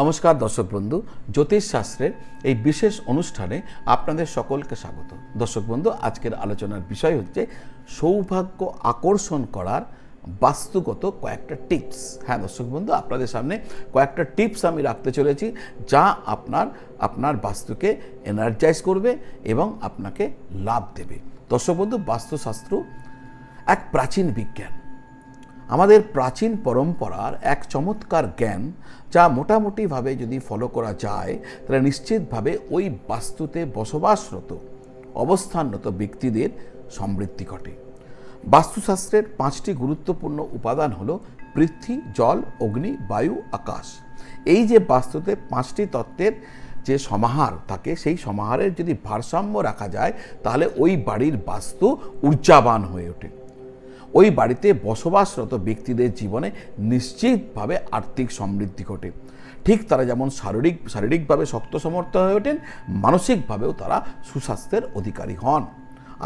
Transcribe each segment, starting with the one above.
নমস্কার দর্শক বন্ধু, জ্যোতিষ জ্যোতিষশাস্ত্রের এই বিশেষ অনুষ্ঠানে আপনাদের সকলকে স্বাগত। দর্শক বন্ধু, আজকের আলোচনার বিষয় হচ্ছে সৌভাগ্য আকর্ষণ করার বাস্তুগত কয়েকটা টিপস। হ্যাঁ দর্শক বন্ধু, আপনাদের সামনে কয়েকটা টিপস আমি রাখতে চলেছি যা আপনার আপনার বাস্তুকে এনার্জাইজ করবে এবং আপনাকে লাভ দেবে। দর্শক বন্ধু, বাস্তুশাস্ত্র এক প্রাচীন বিজ্ঞান। আমাদের প্রাচীন পরম্পরার এক চমৎকার জ্ঞান যা মোটামুটিভাবে যদি ফলো করা যায়, তাহলে নিশ্চিতভাবে ওই বাস্তুতে বসবাসরত, অবস্থানরত ব্যক্তিদের সমৃদ্ধি ঘটে। বাস্তুশাস্ত্রের পাঁচটি গুরুত্বপূর্ণ উপাদান হল পৃথ্বী, জল, অগ্নি, বায়ু, আকাশ। এই যে বাস্তুতে পাঁচটি তত্ত্বের যে সমাহার থাকে, সেই সমাহারের যদি ভারসাম্য রাখা যায়, তাহলে ওই বাড়ির বাস্তু ঊর্জাবান হয়ে ওঠে। ওই বাড়িতে বসবাসরত ব্যক্তিদের জীবনে নিশ্চিতভাবে আর্থিক সমৃদ্ধি ঘটে। ঠিক তারা যেমন শারীরিক, শারীরিকভাবে শক্ত সমর্থ হয়ে ওঠেন, মানসিকভাবেও তারা সুস্বাস্থ্যের অধিকারী হন।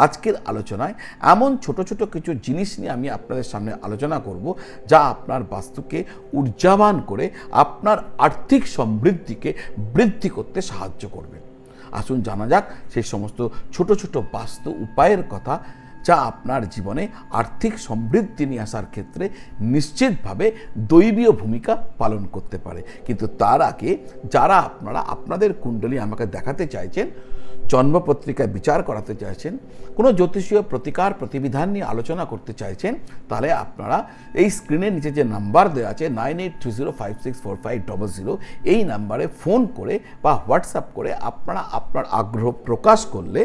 আজকের আলোচনায় এমন ছোট ছোট কিছু জিনিস নিয়ে আমি আপনাদের সামনে আলোচনা করব, যা আপনার বাস্তুকে ঊর্জাবান করে আপনার আর্থিক সমৃদ্ধিকে বৃদ্ধি করতে সাহায্য করবে। আসুন জানা যাক সেই সমস্ত ছোট ছোট বাস্তু উপায়ের কথা যা আপনার জীবনে আর্থিক সমৃদ্ধি নিয়ে আসার ক্ষেত্রে নিশ্চিতভাবে দৈবীয় ভূমিকা পালন করতে পারে। কিন্তু তার আগে যারা আপনারা, আপনাদের কুণ্ডলী আমাকে দেখাতে চাইছেন, জন্মপত্রিকায় বিচার করাতে চাইছেন, কোনো জ্যোতিষীয় প্রতিকার প্রতিবিধান নিয়ে আলোচনা করতে চাইছেন, তাহলে আপনারা এই স্ক্রিনের নিচে যে নাম্বার দেওয়া আছে nine eight three zero five six four five double zero, এই নাম্বারে ফোন করে বা হোয়াটসঅ্যাপ করে আপনারা আপনার আগ্রহ প্রকাশ করলে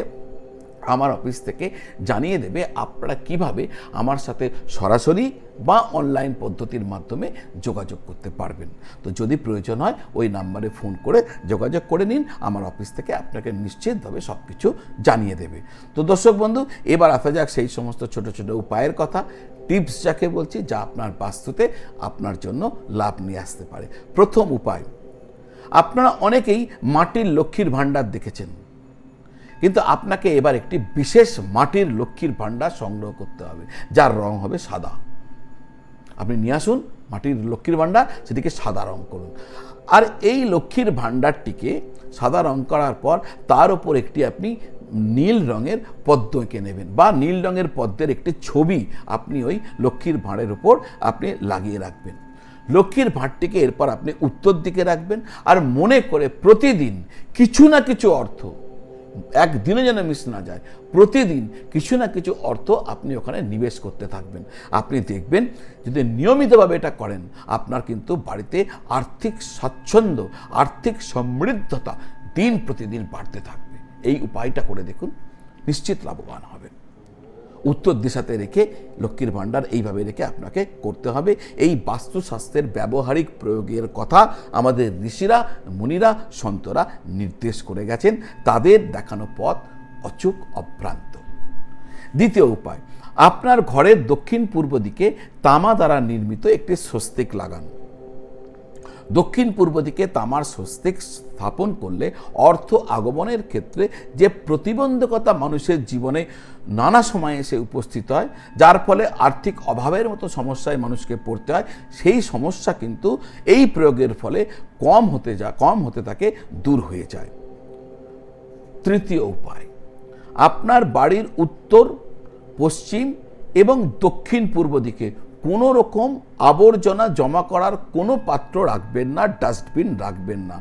আমার অফিস থেকে জানিয়ে দেবে আপনারা কীভাবে আমার সাথে সরাসরি বা অনলাইন পদ্ধতির মাধ্যমে যোগাযোগ করতে পারবেন। তো যদি প্রয়োজন হয়, ওই নাম্বারে ফোন করে যোগাযোগ করে নিন, আমার অফিস থেকে আপনাকে নিশ্চিতভাবে সব কিছু জানিয়ে দেবে। তো দর্শক বন্ধু, এবার আসা যাক সেই সমস্ত ছোট ছোট উপায়ের কথা টিপস যাকে বলছি, যা আপনার বাস্তুতে আপনার জন্য লাভ নিয়ে আসতে পারে। প্রথম উপায়, আপনারা অনেকেই মাটির লক্ষ্মীর ভাণ্ডার দেখেছেন। কিন্তু আপনাকে এবার একটি বিশেষ মাটির লক্ষ্মীর ভাণ্ডার সংগ্রহ করতে হবে, যার রং হবে সাদা। আপনি নিয়ে আসুন মাটির লক্ষ্মীর ভাণ্ডার, সেটিকে সাদা রং করুন। আর এই লক্ষ্মীর ভাণ্ডারটিকে সাদা রং করার পর তার উপর একটি আপনি নীল রঙের পদ্ম এঁকে নেবেন বা নীল রঙের পদ্মের একটি ছবি আপনি ওই লক্ষ্মীর ভাঁড়ের উপর আপনি লাগিয়ে রাখবেন। লক্ষ্মীর ভাঁড়টিকে এরপর আপনি উত্তর দিকে রাখবেন আর মনে করে প্রতিদিন কিছু না কিছু অর্থ একদিনে যেন মিস না যায়। প্রতিদিন কিছু না কিছু অর্থ আপনি ওখানে নিবেশ করতে থাকবেন। আপনি দেখবেন যদি নিয়মিতভাবে এটা করেন, আপনার কিন্তু বাড়িতে আর্থিক স্বাচ্ছন্দ্য, আর্থিক সমৃদ্ধতা দিন প্রতিদিন বাড়তে থাকবে। এই উপায়টা করে দেখুন, নিশ্চিত লাভবান হবেন। উত্তর দিশাতে রেখে লক্ষ্মীর ভাণ্ডার এইভাবে রেখে আপনাকে করতে হবে। এই বাস্তুশাস্ত্রের ব্যবহারিক প্রয়োগের কথা আমাদের ঋষিরা, মুনিরা, সন্তরা নির্দেশ করে গেছেন। তাদের দেখানো পথ অচুক অভ্রান্ত। দ্বিতীয় উপায়, আপনার ঘরের দক্ষিণ পূর্ব দিকে তামা দ্বারা নির্মিত একটি স্বস্তিক লাগান। দক্ষিণ পূর্ব দিকে তামার স্বস্তিক স্থাপন করলে অর্থ আগমনের ক্ষেত্রে যে প্রতিবন্ধকতা মানুষের জীবনে নানা সময়ে এসে উপস্থিত হয়, যার ফলে আর্থিক অভাবের মতো সমস্যায় মানুষকে পড়তে হয়, সেই সমস্যা কিন্তু এই প্রয়োগের ফলে কম হতে যা, কম হতে থাকে দূর হয়ে যায়। তৃতীয় উপায়, আপনার বাড়ির উত্তর, পশ্চিম এবং দক্ষিণ পূর্ব দিকে কোনো রকম আবর্জনা জমা করার কোনো পাত্র রাখবেন না, ডাস্টবিন রাখবেন না।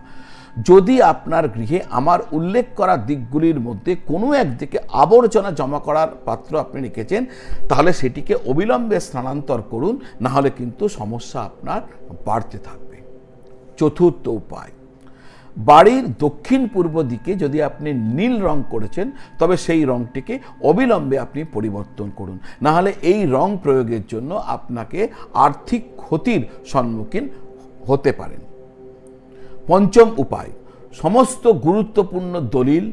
যদি আপনার গৃহে আমার উল্লেখ করা দিকগুলির মধ্যে কোনো একদিকে আবর্জনা জমা করার পাত্র আপনি রেখেছেন, তাহলে সেটিকে অবিলম্বে স্থানান্তর করুন নাহলে কিন্তু সমস্যা আপনার বাড়তে থাকবে। চতুর্থ উপায়। বাড়ির দক্ষিণ পূর্ব দিকে যদি আপনি নীল রং করেছেন, তবে সেই রংটিকে অবিলম্বে আপনি পরিবর্তন করুন। নাহলে এই রং প্রয়োগের জন্য আপনাকে আর্থিক ক্ষতির সম্মুখীন হতে পারেন। পঞ্চম উপায়, সমস্ত গুরুত্বপূর্ণ দলিল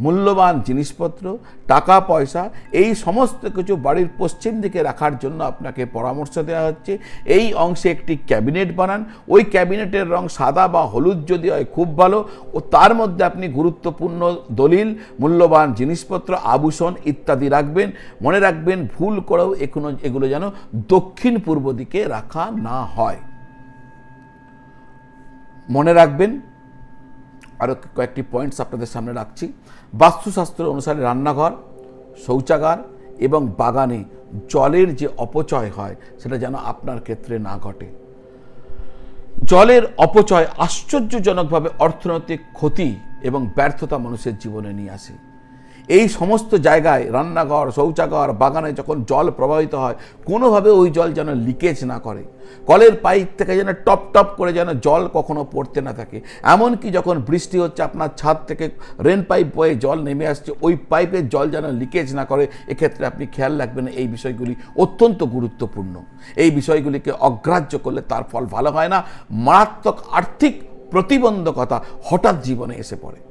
মূল্যবান জিনিসপত্র, টাকা, পয়সা, এই সমস্ত কিছু বাড়ির পশ্চিম দিকে রাখার জন্য আপনাকে পরামর্শ দেওয়া হচ্ছে। এই অংশে একটি ক্যাবিনেট বানান। ওই ক্যাবিনেটের রং সাদা বা হলুদ যদি হয় খুব ভালো। ও তার মধ্যে আপনি গুরুত্বপূর্ণ দলিল, মূল্যবান জিনিসপত্র, আভূষণ ইত্যাদি রাখবেন। মনে রাখবেন ভুল করেও এখনও এগুলো যেন দক্ষিণ পূর্ব দিকে রাখা না হয়। মনে রাখবেন আরও কয়েকটি পয়েন্টস আপনাদের সামনে রাখছি। বাস্তুশাস্ত্র অনুসারে রান্নাঘর, শৌচাগার এবং বাগানে জলের যে অপচয় হয়, সেটা যেন আপনার ক্ষেত্রে না ঘটে। জলের অপচয় আশ্চর্যজনকভাবে অর্থনৈতিক ক্ষতি এবং ব্যর্থতা মানুষের জীবনে নিয়ে আসে। এই সমস্ত জায়গায় রান্নাঘর, শৌচাগার, বাগানে যখন জল প্রবাহিত হয়, কোনোভাবে ওই জল যেন লিকেজ না করে। কলের পাইপ থেকে যেন টপ টপ করে যেন জল কখনো পড়তে না থাকে। এমনকি যখন বৃষ্টি হচ্ছে, আপনার ছাদ থেকে রেন পাইপ বয়ে জল নেমে আসছে, ওই পাইপের জল যেন লিকেজ না করে, এক্ষেত্রে আপনি খেয়াল রাখবেন এই বিষয়গুলি অত্যন্ত গুরুত্বপূর্ণ। এই বিষয়গুলিকে অগ্রাহ্য করলে তার ফল ভালো হয় না। মারাত্মক আর্থিক প্রতিবন্ধকতা হঠাৎ জীবনে এসে পড়ে।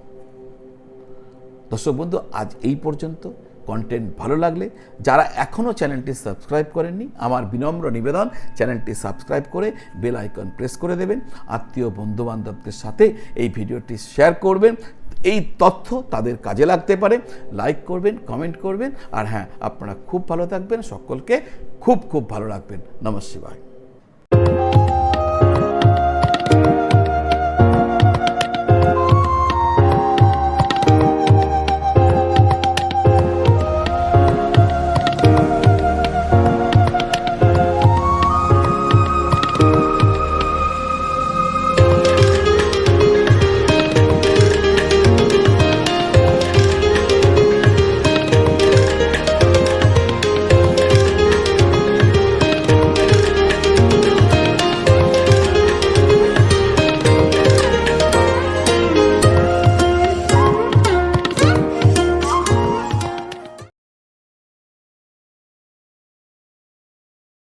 দর্শক বন্ধু আজ এই পর্যন্ত। কন্টেন্ট ভালো লাগলে যারা এখনও চ্যানেলটি সাবস্ক্রাইব করেননি, আমার বিনম্র নিবেদন, চ্যানেলটি সাবস্ক্রাইব করে বেল আইকন প্রেস করে দেবেন। আত্মীয় বন্ধুবান্ধবদের সাথে এই ভিডিওটি শেয়ার করবেন। এই তথ্য তাদের কাজে লাগতে পারে। লাইক করবেন কমেন্ট করবেন। আর হ্যাঁ আপনারা খুব ভালো থাকবেন। সকলকে খুব খুব ভালো রাখবেন। নমস্কার